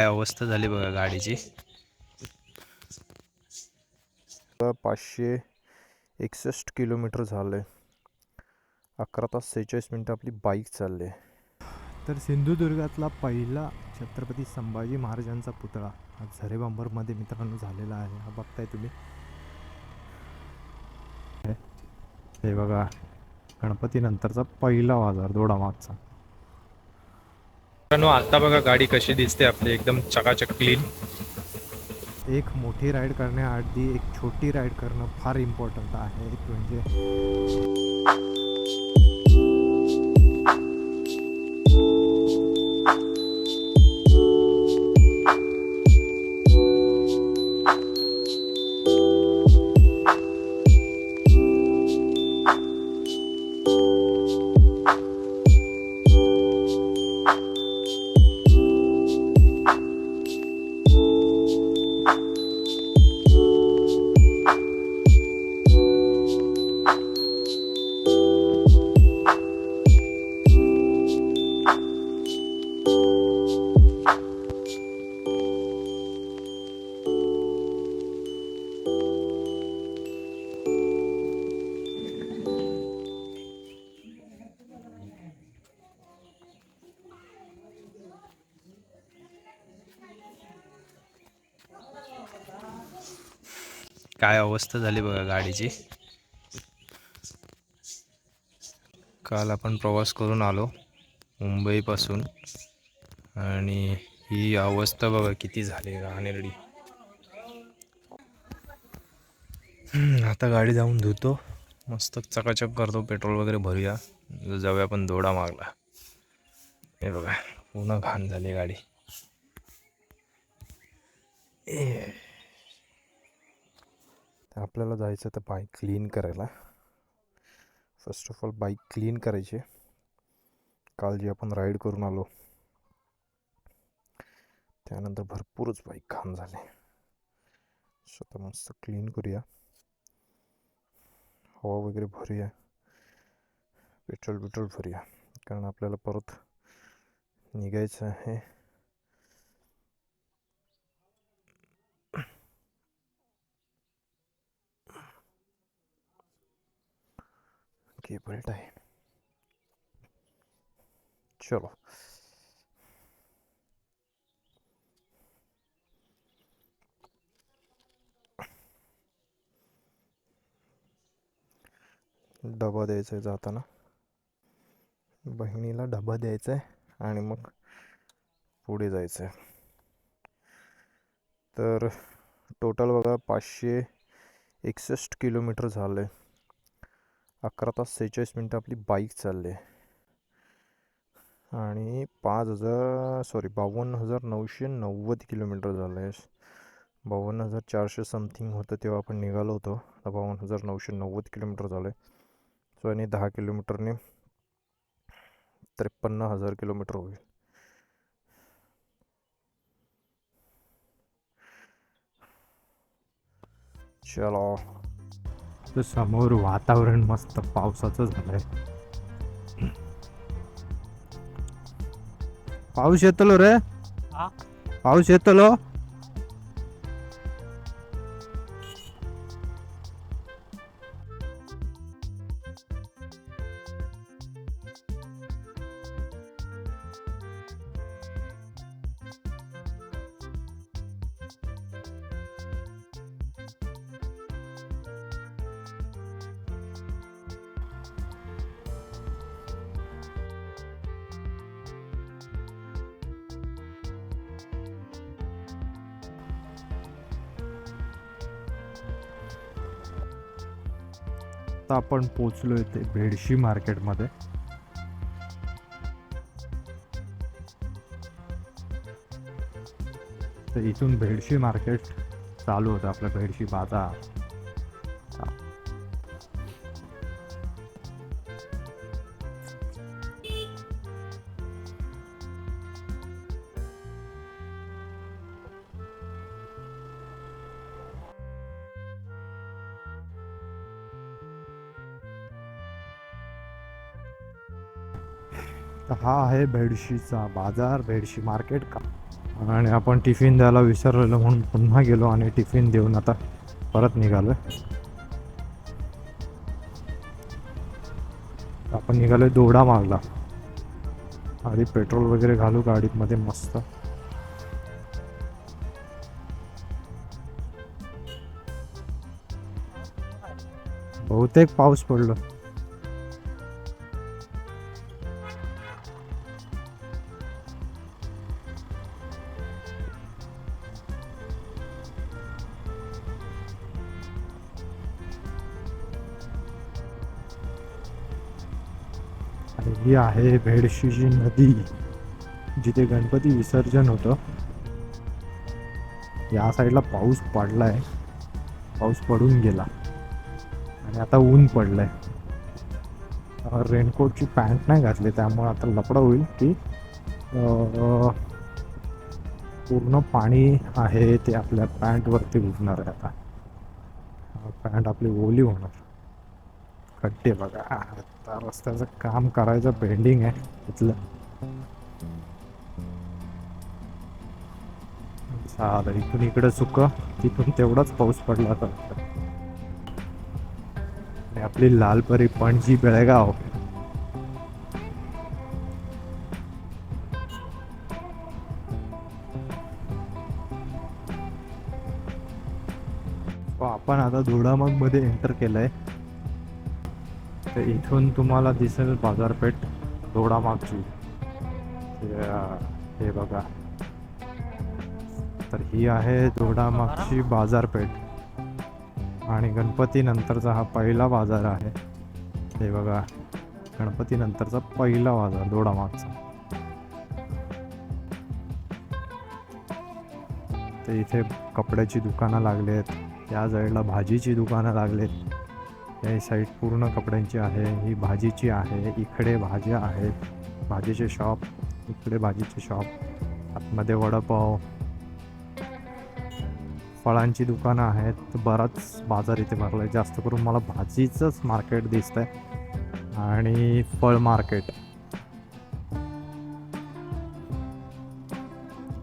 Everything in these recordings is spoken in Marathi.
काय अवस्था झाली बघा गाडीची? पाचशे एकसष्ट किलोमीटर झालं आहे अकरा तास सेहेचाळीस मिनटं आपली बाईक चालली आहे तर सिंधुदुर्गातला पहिला छत्रपती संभाजी महाराजांचा पुतळा हा झरेबांबरमध्ये मित्रांनो झालेला आहे. हा बघताय तुम्ही. हे- हे बघा गणपतीनंतरचा पहिला बाजार दोडा मागचा मित्रांनो आता बघा गाडी कशी दिसते आपली. एकदम चकाचक क्लीन एक मोठी राईड करण्याआधी एक छोटी राईड करणं फार इम्पॉर्टंट आहे. एक म्हणजे अवस्था झाली बघा गाडीची. काल आपण प्रवास करून आलो मुंबईपासून. आणि ही अवस्था बघा किती झाली घाणेरडी आता गाडी जाऊन धुतो. मस्त चकाचक करतो पेट्रोल वगैरे भरूया. जाऊया आपण दोडा मागला. हे बघा पूर्ण घाण झाली गाडी. ए. तर आपल्याला जायचं तर बाईक क्लीन करायला. First of all bike clean करायची काल जे आपण राईड करून आलो त्यानंतर भरपूरच बाईक घाण झाली. सो मस्त क्लीन करूया. हवा वगैरे भरूया. पेट्रोल बिट्रोल भरूया. कारण आपल्याला परत निघायचं आहे. केबल आहे चलो डबा द्यायचा आहे जाताना बहिणीला डबा द्यायचा आहे आणि मग पुढे जायचं आहे तर टोटल बघा पाचशे एकसष्ट किलोमीटर झालं आहे अकरा तास सेहेचाळीस मिनटं आपली बाईक चालली. आहे आणि पाच हजार सॉरी बावन्न हजार नऊशे नव्वद किलोमीटर झालं आहे बावन्न हजार चारशे समथिंग होतं तेव्हा आपण निघालो होतो. आता बावन्न हजार नऊशे नव्वद किलोमीटर झालं आहे सो आणि दहा किलोमीटरने त्रेपन्न हजार किलोमीटर होईल. चलो. तर समोर वातावरण मस्त पावसाचं झालंय. पाऊस येतलो रे? पाऊस येतलो? आता आपण पोचलोय ते भेडशी मार्केटमध्ये. तर इथून भेडशी मार्केट चालू होतं आपलं भेडशी बाजार. तर हा आहे भेडशीचा बाजार भेडशी मार्केट का? आणि आपण टिफिन द्यायला विसरलेलो म्हणून पुन्हा गेलो आणि टिफिन देऊन आता परत निघालो आपण निघालो दोडा मागला. आधी पेट्रोल वगैरे घालू गाडीमध्ये मस्त. बहुतेक पाऊस पडलो. ही आहे भेडशीची नदी जिथे गणपती विसर्जन होतं. या साईडला पाऊस पडलाय. पाऊस पडून गेला. आणि आता ऊन पडलंय. अं, रेनकोटची पॅन्ट नाही घातली त्यामुळे आता लपडा होईल की पूर्ण पाणी आहे ते आपल्या पॅन्टवरती उठणार आहे आता. पॅन्ट आपली ओली होणार. खड्डे बघा. आता रस्त्याचं काम करायचं पेंडिंग आहे तिथलं चालेल इथून इकडे सुक तिथून तेवढाच पाऊस पडला तर. आपली आपली लालपरी पणजी बेळगाव. हो, आपण आता धुळामगमध्ये एंटर केलंय. तर इथून तुम्हाला दिसेल बाजारपेठ दोडामागची हे बघा. तर ही आहे दोडामागची बाजारपेठ. आणि गणपती नंतरचा हा पहिला बाजार आहे. हे बघा. गणपती नंतरचा पहिला बाजार दोडामागचा तर इथे कपड्याची दुकानं लागली आहेत त्या साईडला भाजीची दुकानं लागलेत. या साईड पूर्ण कपड्यांची आहे ही भाजीची आहे इकडे भाज्या आहेत भाजीचे शॉप इकडे भाजीचे शॉप आतमध्ये वडापाव. फळांची दुकानं आहेत बराच बाजार इथे भरला आहे जास्त करून मला भाजीचंच मार्केट दिसत आहे आणि फळ मार्केट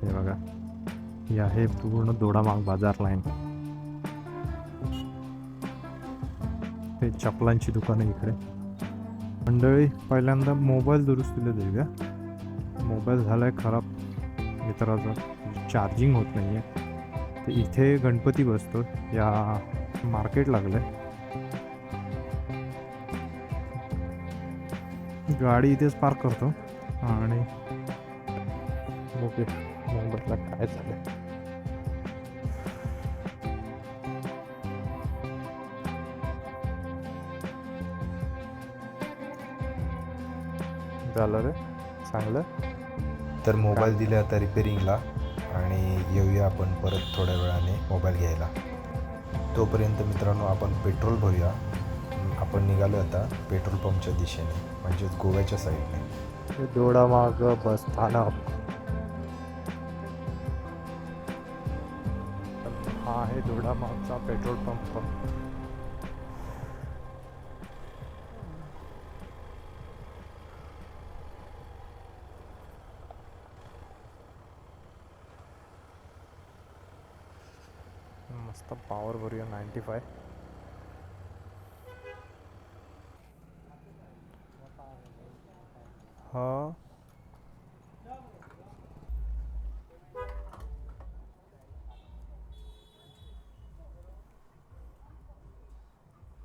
हे बघा ही आहे पूर्ण दोडामाग बाजार लाईन ते चपलांची दुकानं इकडे. मंडळी पहिल्यांदा मोबाईल दुरुस्तीला देऊया मोबाईल झालाय खराब. मित्राचा चार्जिंग होत नाही आहे तर इथे गणपती बसतो या मार्केट लागलंय. गाडी इथेच पार्क करतो. आणि ओके मोबाईलला काय झालं झालं रे. चांगलं. तर मोबाईल दिले आता रिपेरिंगला आणि येऊया आपण परत थोड्या वेळाने मोबाईल घ्यायला. तोपर्यंत मित्रांनो आपण पेट्रोल भरूया. आपण निघालो आता पेट्रोल पंपच्या दिशेने म्हणजेच गोव्याच्या साईडने. दोडामाग बस स्थानक हा आहे दोडामागचा पेट्रोल पंप. मस्त पॉवर भरूया नाईन्टी फाय हा.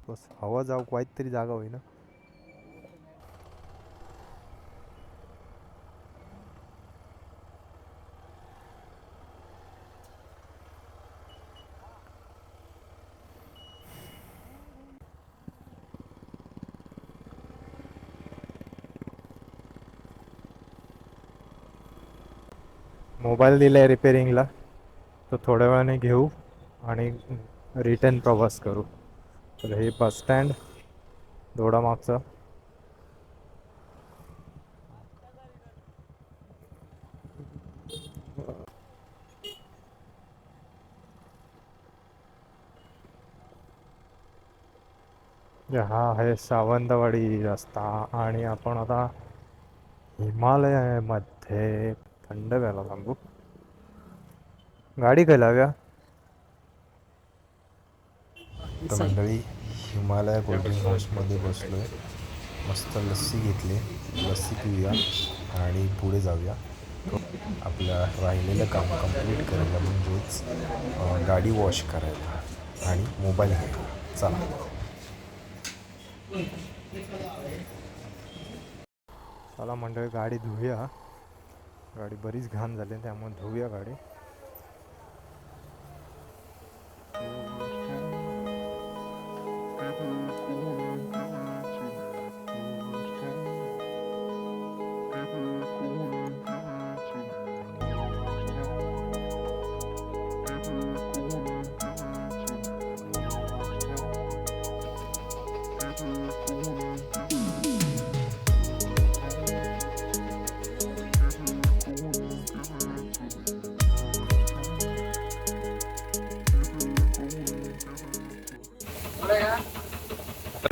बस हवा जाऊ वाईट तरी जागा होईना. मोबाईल दिलाय रिपेरिंगला तो थोड्या वेळाने घेऊ आणि रिटर्न प्रवास करू. तर हे बस स्टँड दोडामागचं हा आहे सावंतवाडी रस्ता आणि आपण आता हिमालयामध्ये थंड व्हायला थांबू गाडी काय लाव्या तर मंडळी हिमालय कोल्ड्रिंक हाऊसमध्ये बसलो आहे मस्त लस्सी घेतली. लस्सी पिऊया आणि पुढे जाऊया. आपलं राहिलेलं काम कंप्लीट करायला म्हणजेच गाडी वॉश करायला आणि मोबाईल घ्यायला. चला. चला मंडळी गाडी धुऊया. गाडी बरीच घाण झाली आहे, त्यामुळे धुऊया गाडी.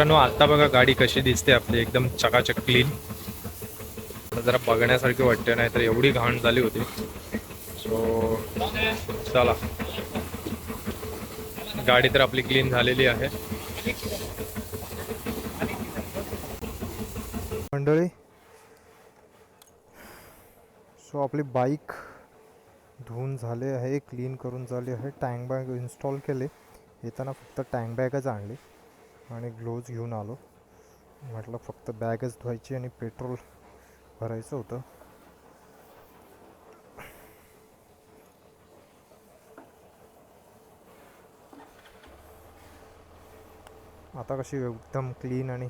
मित्रांनो आता बघा गाडी कशी दिसते आपली. एकदम चकाचक क्लीन जरा बघण्यासारखी वाटते नाही तर एवढी घाण झाली होती. सो चला. गाडी तर आपली क्लीन झालेली आहे. मंडळी सो आपली बाईक धुवून झाले आहे क्लीन करून झाली आहे टँक बॅग इन्स्टॉल केले. येताना फक्त टँक बॅगच आणली. आणि ग्लोव्ज घेऊन आलो. म्हटलं फक्त बॅगच धुवायची आणि पेट्रोल भरायचं होतं. आता कशी एकदम क्लीन आणि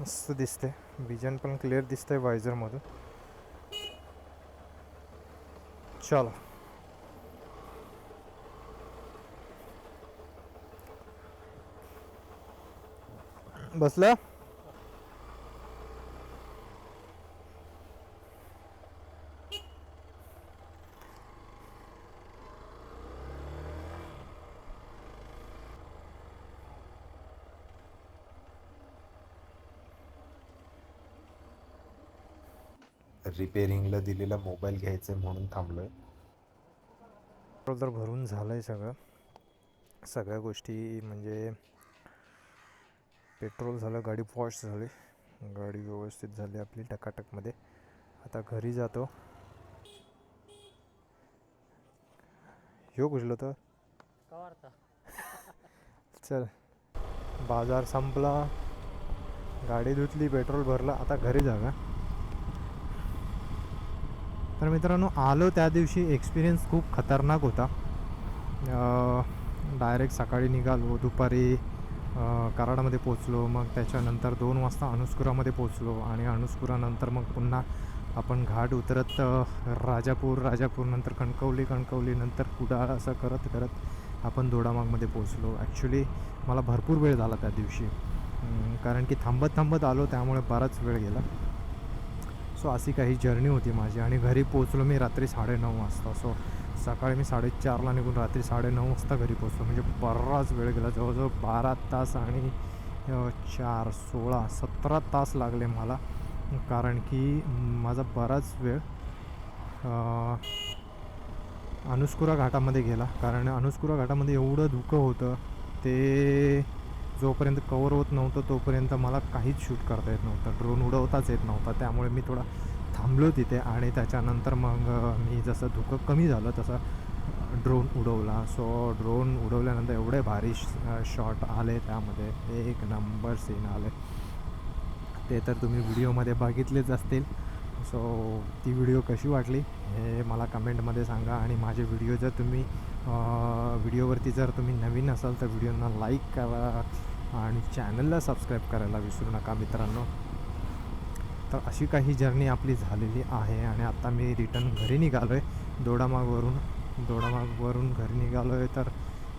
मस्त दिसते. विजन पण क्लिअर दिसतंय वायझरमधून चला. बसला? रिपेरिंगला दिलेला मोबाईल घ्यायचा आहे म्हणून थांबलो आहे पेट्रोल तर भरून झालं आहे सगळं. सगळ्या गोष्टी म्हणजे पेट्रोल झालं गाडी वॉश झाली. गाडी व्यवस्थित झाली आपली टकाटकमध्ये. आता घरी जातो. ह्यो घुसलो तर? चल. बाजार संपला. गाडी धुतली पेट्रोल भरलं. आता घरी जागा. तर मित्रांनो आलो त्या दिवशी. एक्सपिरियन्स खूप खतरनाक होता. डायरेक्ट सकाळी निघालो. दुपारी कराडमध्ये पोचलो मग त्याच्यानंतर दोन वाजता अनुस्कुरामध्ये पोचलो आणि अनुस्कुरानंतर मग पुन्हा आपण घाट उतरत राजापूर राजापूरनंतर कणकवली कणकवली नंतर कुडाळ असं करत करत आपण दोडामागमध्ये पोचलो ॲक्च्युली मला भरपूर वेळ झाला त्या दिवशी. कारण की थांबत थांबत आलो त्यामुळे बराच वेळ गेला. सो अशी काही जर्नी होती माझी आणि घरी पोचलो मी रात्री साडेनऊ वाजता. सो सकाळी मी साडेचारला निघून रात्री साडेनऊ वाजता घरी पोचलो म्हणजे बराच वेळ गेला. जवळजवळ बारा तास आणि चार सोळा सतरा तास लागले मला. कारण की माझा बराच वेळ अनुस्कुरा घाटामध्ये गेला. कारण अनुस्कुरा घाटामध्ये एवढं धुकं होतं ते जोपर्यंत कवर होत नव्हतं तोपर्यंत मला काहीच शूट करता येत नव्हतं. ड्रोन उडवताच येत नव्हता. त्यामुळे मी थोडा थांबलो तिथे आणि त्याच्यानंतर मग मी जसं धुकं कमी झालं तसं ड्रोन उडवला. सो ड्रोन उडवल्यानंतर एवढे भारी शॉट आले त्यामध्ये. एक नंबर सीन आले. ते तर तुम्ही व्हिडिओमध्ये बघितलेच असतील. सो ती व्हिडिओ कशी वाटली हे मला कमेंटमध्ये सांगा. आणि माझे व्हिडिओ जर तुम्ही व्हिडिओवरती जर तुम्ही नवीन असाल तर व्हिडिओना लाईक करा आणि चॅनलला सबस्क्राईब करायला विसरू नका मित्रांनो. तर अशी काही जर्नी आपली झालेली आहे आणि आत्ता मी रिटर्न घरी निघालो आहे दोडामागवरून दोडामागवरून घरी निघालो आहे तर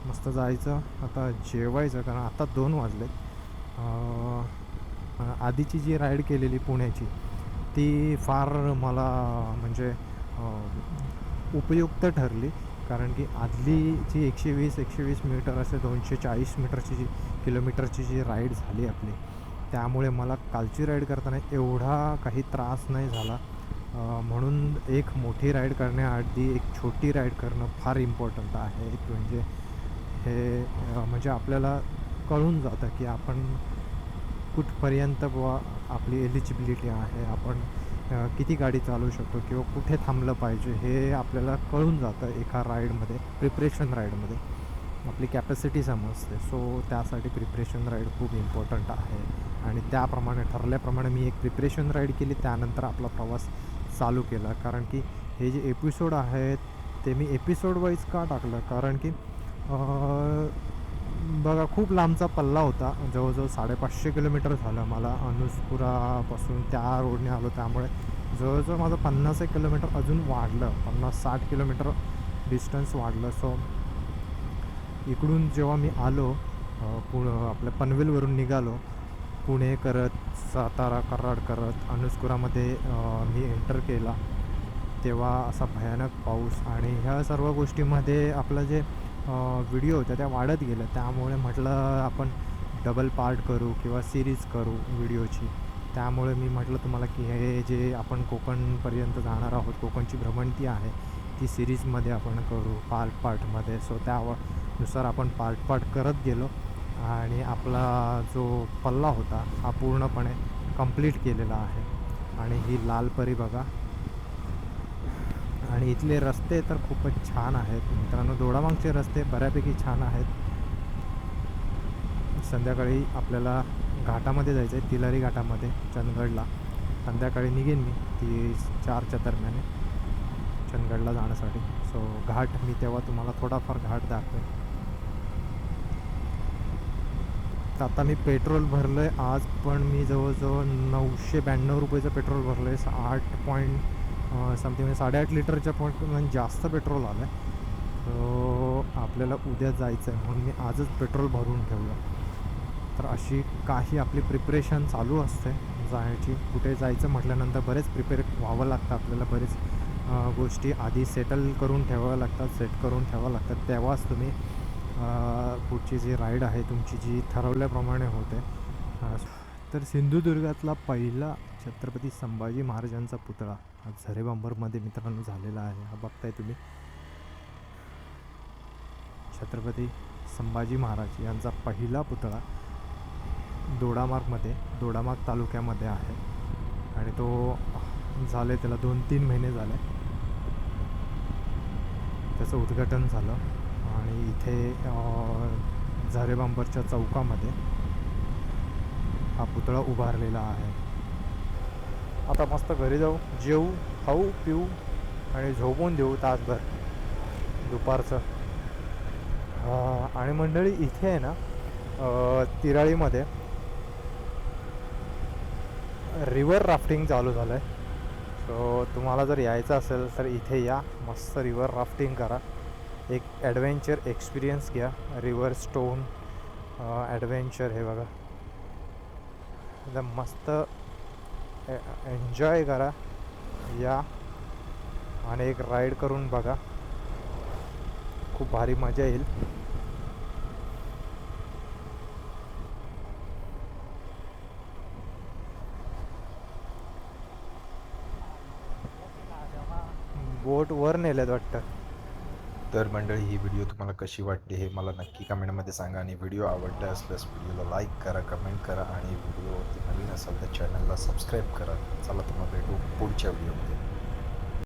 मस्त जायचं. आता जेवायचं कारण आता दोन वाजले आधीची जी राईड केलेली पुण्याची ती फार मला म्हणजे उपयुक्त ठरली. कारण की आदली जी एकशे वीस एकशे वीस मीटर असे दोनशे चाळीस मीटरची जी किलोमीटरची जी राईड झाली आपली त्यामुळे मला कालची राईड करताना एवढा काही त्रास नाही झाला. म्हणून एक मोठी राईड करण्याआधी एक छोटी राईड करणं फार इम्पॉर्टंट आहे. म्हणजे हे म्हणजे आपल्याला कळून जातं की आपण कुठपर्यंत बुवा आपली एलिजिबिलिटी आहे. आपण किती गाडी चालवू शकतो किंवा कुठे थांबलं पाहिजे हे आपल्याला कळून जातं एका राईडमध्ये प्रिपरेशन राईडमध्ये. आपली कॅपॅसिटी समजते. सो त्यासाठी प्रिपरेशन राईड खूप इम्पॉर्टंट आहे. आणि त्याप्रमाणे ठरल्याप्रमाणे मी एक प्रिपरेशन राईड केली. त्यानंतर आपला प्रवास चालू केला. कारण की हे जे एपिसोड आहेत ते मी एपिसोड वाईज का टाकलं? कारण की बघा खूप लांबचा पल्ला होता. जवळजवळ साडेपाचशे किलोमीटर झालं मला अनुसपुरापासून त्या रोडने आलो. त्यामुळे जवळजवळ माझं पन्नास एक किलोमीटर अजून वाढलं. पन्नास साठ किलोमीटर डिस्टन्स वाढलं. सो इकडून जेव्हा मी आलो पुढं आपल्या पनवेलवरून निघालो पुणे करत सातारा कराड करत अनुस्कुरामध्ये मी एंटर केला. तेव्हा असा भयानक पाऊस आणि ह्या सर्व गोष्टीमध्ये आपलं जे व्हिडिओ होत्या त्या वाढत गेल्या. त्यामुळे म्हटलं आपण डबल पार्ट करू किंवा सिरीज करू व्हिडिओची त्यामुळे मी म्हटलं तुम्हाला की हे जे आपण कोकणपर्यंत जाणार आहोत कोकणची भ्रमंती आहे ती सिरीजमध्ये आपण करू पार्ट पार्टमध्ये सो त्यानुसार आपण पार्ट पार्ट करत गेलो. आणि आपला जो पल्ला होता हा पूर्णपणे कंप्लीट केलेला आहे. आणि ही लाल परी बघा. आणि इथले रस्ते तर खूपच छान आहेत. मित्रांनो दोडामागचे रस्ते बऱ्यापैकी छान आहेत. संध्याकाळी आपल्याला घाटामध्ये जायचं आहे तिलारी घाटामध्ये चंदगडला. संध्याकाळी निघेन मी ती चारच्या दरम्यान. चंदगडला जाण्यासाठी. सो घाट मी तेव्हा तुम्हाला थोडाफार घाट दाखवेन. तर आता मी पेट्रोल भरलं आहे आज पण मी जवळजवळ नऊशे ब्याण्णव रुपयाचं पेट्रोल भरलं आहे आठ पॉईंट समथिंग म्हणजे साडेआठ लिटरच्या पॉईंट म्हणजे जास्त पेट्रोल आलं आहे तर आपल्याला उद्या जायचं आहे म्हणून मी आजच पेट्रोल भरून ठेवलं तर अशी काही आपली प्रिपरेशन चालू असते. जायची कुठे जायचं म्हटल्यानंतर बरेच प्रिपेअर व्हावं लागतं आपल्याला. बरेच गोष्टी आधी सेटल करून ठेवाव्या लागतात सेट करून ठेवावं लागतात. तेव्हाच तुम्ही पुढची जी राईड आहे तुमची जी ठरवल्याप्रमाणे होते. तर सिंधुदुर्गातला पहिला छत्रपती संभाजी महाराजांचा पुतळा हा झरेबांबरमध्ये मित्रांनो झालेला आहे. हा बघताय तुम्ही. छत्रपती संभाजी महाराज यांचा पहिला पुतळा दोडामार्गमध्ये दोडामार्ग तालुक्यामध्ये आहे. आणि तो झाले त्याला दोन तीन महिने झाले. त्याचं उद्घाटन झालं. आणि इथे झरे बांबरच्या चौकामध्ये हा पुतळा उभारलेला आहे. आता मस्त घरी जाऊ जेऊ खाऊ पिऊ आणि झोपून देऊ तासभर दुपारचं. आणि मंडळी इथे आहे ना तिराळीमध्ये रिवर राफ्टिंग चालू झालं आहे सो तुम्हाला जर यायचं असेल तर इथे या मस्त रिवर राफ्टिंग करा. एक ॲडव्हेंचर एक्सपिरियन्स घ्या. रिवर स्टोन ॲडव्हेंचर हे बघा. एकदम मस्त एन्जॉय करा. या आणि एक राईड करून बघा. खूप भारी मजा येईल. बोट वर नेल्यात वाटतं. तर मंडळी ही व्हिडिओ तुम्हाला कशी वाटली हे मला नक्की कमेंटमध्ये सांगा आणि व्हिडिओ आवडला असल्यास व्हिडिओला लाईक करा कमेंट करा आणि व्हिडिओवरती नवीन असाल तर चॅनलला सबस्क्राईब करा. चला तुम्हाला भेटू पुढच्या व्हिडिओमध्ये